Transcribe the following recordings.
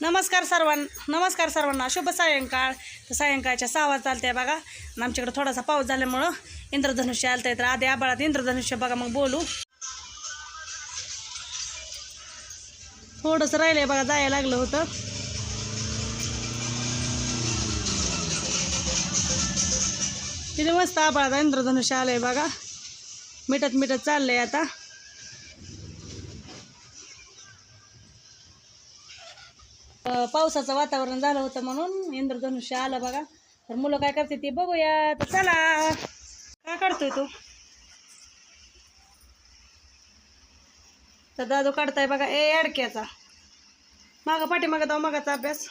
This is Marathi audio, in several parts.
नमस्कार सर्वांना नमस्कार सर्वांना. शुभ सायंकाळ. तर सायंकाळच्या सहा वाजता चालते बघा आमच्याकडे थोडासा पाऊस झाल्यामुळं इंद्रधनुष्य आलत आहे तर आधी आबाळात इंद्रधनुष्य बघा मग बोलू. थोडंसं राहिलंय बघा जायला लागलं होतं. तिथे मस्त आबाळात इंद्रधनुष्य आलंय बघा. मिटत मिटत चाललंय आता. पावसाचं वातावरण झालं होतं म्हणून इंद्रधनुष्य आलं बघा. तर मुलं काय करते ते बघूया तर चला. काय काढतोय तू? तर दादू काढताय बघा. ए अडक्याचा. मागं पाठी मागं जाऊ मागाचा अभ्यास.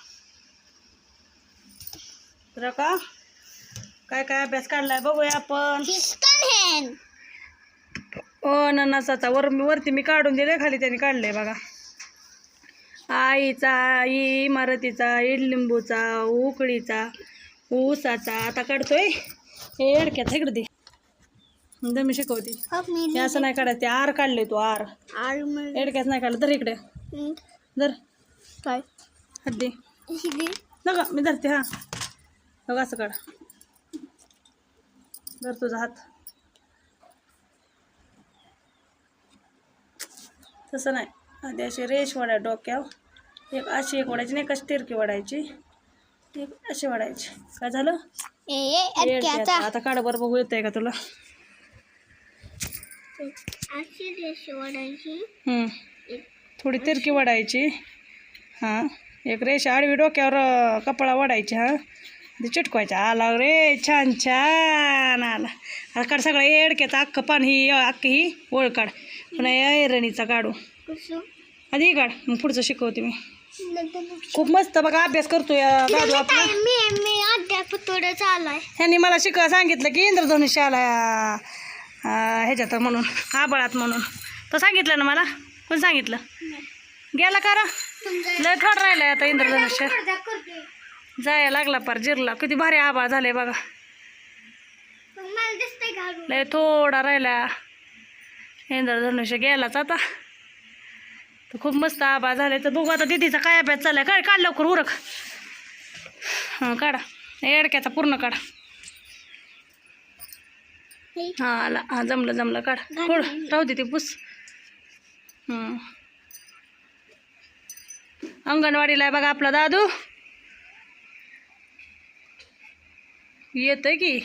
तर का? काय काय अभ्यास काढलाय? बघूया आपण. ओ नन्नासाचा. वर वरती मी काढून दिले खाली त्याने काढलंय बघा. आईचा आई इमारतीचा इडलिंबूचा उकळीचा ऊसाचा. आता काढतोय. हे अडक्यात इकडे दे दे मी शिकवते हे असं नाही काढायचं ते आर काढले तू आर. एडक्यात नाही काढलं तर इकडे. धर. काय? हात दे. नका मी धरते हा. बघ असं काढ. धर तुझा हात. तसं नाही. आधी अशी रेश वाढाय डोक्यावर. एक अशी एक वाढायची नाही कशी तिरकी वाढायची एक अशी वाढायची काय झालं. आता. काढ बरं बघू येतंय का तुला. हम्म. थोडी तिरकी वाढायची हां. एक रेष आडवी डोक्यावर कपडा वाढायची हां. ते चिटकवायचा. आला रे छान छान आला. आता काढ सगळं एडक्याचं अख्खं पान ही अख्खी ही ओळ काढ. पुन्हा ऐरणीचा काढू. आधी काढ मग पुढचं शिकवते मी. खूप मस्त बघा अभ्यास करतोय दादू आपला. मी थोडं ह्यांनी मला शिक सांगितलं की इंद्रधनुष्य आला ह्याच्यात म्हणून आबळात म्हणून. तो सांगितलं ना मला? कोण सांगितलं? गेला का लय थोडं राहिलंय आता इंद्रधनुष्य. जायला लागला पार जिरला. किती भारी आबाळ झाले बघा. लय थोडा राहिला. इंद्रधनुष्य गेलाच आता. तर खूप मस्त आबाळ झाले तर बघू आता दिदीचा काय अभ्यास चाललाय. काय काढ लवकर उरक. हां काढा. एडक्याचा पूर्ण काढा. हां आला. हां जमलं जमलं. काढ. थोडं राहू दे ते पुस. हं. अंगणवाडीला आहे बघा आपला दादू. येतोय की?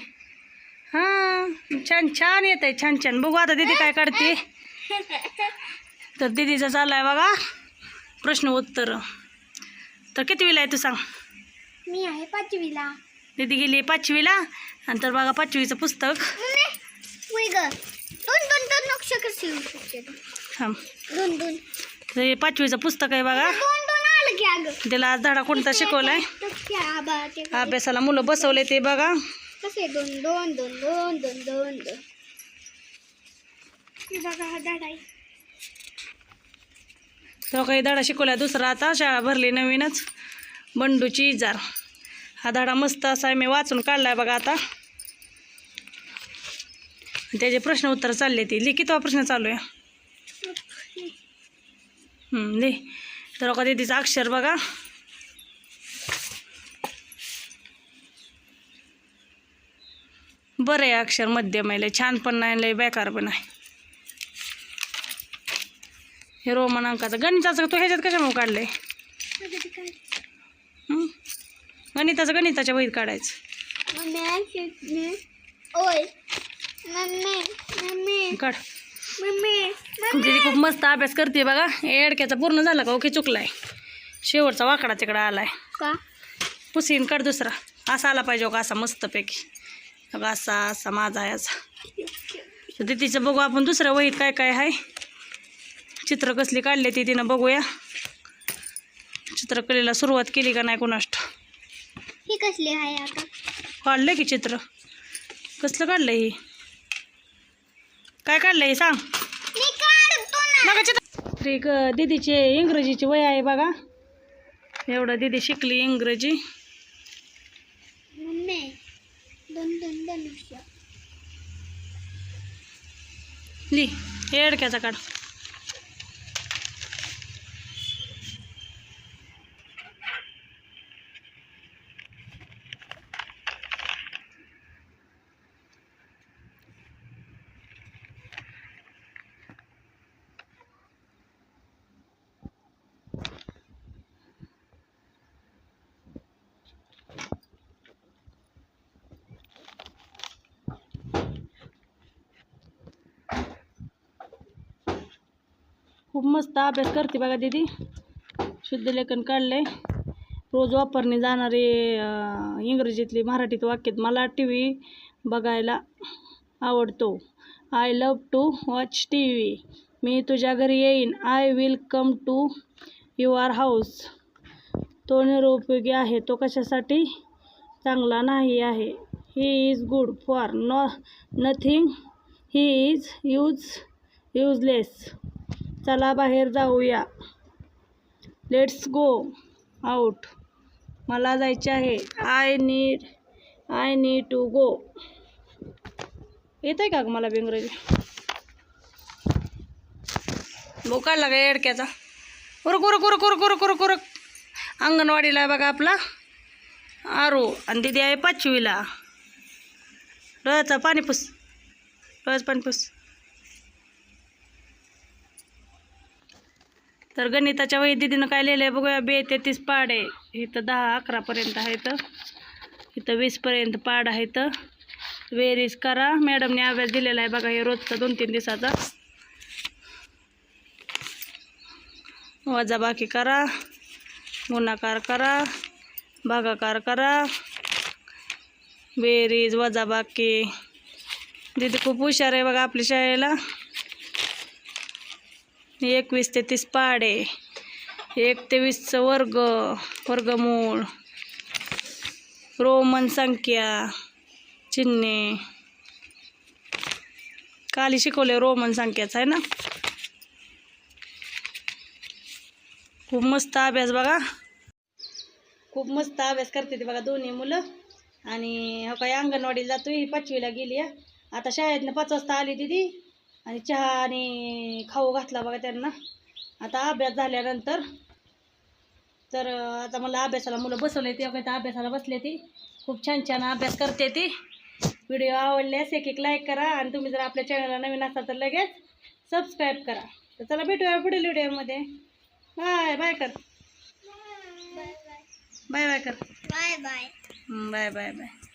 हां छान छान येत आहे छान छान. बघू आता दीदी काय काढते तर दीदीचा चाललाय बघा. प्रश्न उत्तर. तर किती वेळा आहे तू सांग. मी आहे पाचवीला. दीदी गेली पाचवीला. आणि तर बघा पाचवीचं पुस्तक. हां दोन दोन तर हे पाचवीचं पुस्तक आहे बघा. त्याला आज धडा कोणता आबा ते अभ्यासाला मुलं बसवले ते बघा. कसे? दोन दोन दोन दोन दोन दोन दोन. बघा हा आहे. तो काही धडा शिकवला दुसरा आता शाळा भरली नवीनच. बंडूची इजार. हा धडा मस्त असा आहे मी वाचून काढलाय बघा आता. त्याचे प्रश्न उत्तर चालले ती. लिखित प्रश्न चालू आहे. हं, लिह तर का दीदीचं अक्षर बघा. बरं आहे अक्षर मध्यम आहे लय छान पण नाही लय बेकार पण आहे. हे रोमन अंकाचं. गणिताचं तू ह्याच्यात कशामुळे काढलंय? हं? गणिताचं गणिताच्या वहीत काढायचं. काढ. मम्मी दीदी खूप मस्त अभ्यास करते बघा. एडक्याचा पूर्ण झाला का ओके चुकलाय? शेवटचा वाकडा तिकडं आलाय. का? पुसीन काढ दुसरा. असा आला पाहिजे हो का? असा मस्तपैकी. बघा असा असा माझा आहे असा तर दीदीचं बघू आपण दुसऱ्या वहीत काय काय आहे चित्र कसली काढली ती तिनं बघूया. चित्रकलेला सुरुवात केली का नाही कोणाष्ट ही कसली आहे आता? काढलं की चित्र. कसलं काढलं हे? काय काढलं हे सांग? बघा चित्र. एक दीदीचे इंग्रजीची वय आहे बघा. एवढं दीदी शिकली इंग्रजी. ली हे एडक्याचा काढ. खूप मस्त अभ्यास करते बघा दीदी. शुद्ध लेखन काढले रोज वापरणे जाणारे इंग्रजीतले इंग्रजीतली मराठीत वाक्यात मला टी व्ही बघायला आवडतो. I love to watch T V मी तुझ्या घरी येईन. I will come to your house तो निरुपयोगी आहे. तो कशासाठी? चांगला नाही आहे. He is good for no nothing he is use useless चला बाहेर जाऊया. लेट्स गो आऊट मला जायचे आहे. I need I need to go येत आहे का मला बी इंग्रजी भाऊ का येडक्याचा. उरक उरक उरक उरक उरक उरक उरक अंगणवाडीला आहे बघा आपला. आरो. आणि दिदी आहे पाचवीला. डोळ्याचा पाणी पुस. डोळ्याचं पाणी पुस. तर गणिताच्या वही दिदीनं काय लिहिलं आहे बघूया. बे तेहतीस पाड आहे. इथं दहा अकरापर्यंत आहे तर इथं वीसपर्यंत पाड आहे तर वेरीज करा. मॅडमने अभ्यास दिलेला आहे बघा हे रोजचा दोन तीन दिवसाचा. वजाबाकी करा. गुणाकार करा. भागाकार करा. बेरीज वजाबाकी. दीदी खूप हुशार आहे बघा आपल्या शाळेला. एकवीस ते तीस पाडे एक ते वीसचं वर्ग वर्गमूळ रोमन संख्या चिन्हे. काली शिकवले रोमन संख्याचं आहे ना? खूप मस्त अभ्यास बघा. खूप मस्त अभ्यास करते ती बघा दोन्ही मुलं. आणि हो काय अंगणवाडीला जातो ही पाचवीला गेली आहे आता शाळेतनं पाच वाजता आली दिदी. आणि चहा आणि खाऊ घातला बघा त्यांना. आता अभ्यास झाल्यानंतर तर आता मला अभ्यासाला मुलं बसवले ते काय अभ्यासाला बसले ती. खूप छान छान अभ्यास करते ती. व्हिडिओ आवडल्यास एक एक लाईक करा आणि तुम्ही जर आपल्या चॅनलला नवीन असाल तर लगेच सबस्क्राईब करा. तर चला भेटूया पुढील व्हिडिओमध्ये बाय बाय कर. बाय बाय बाय बाय कर. Bye bye bye bye bye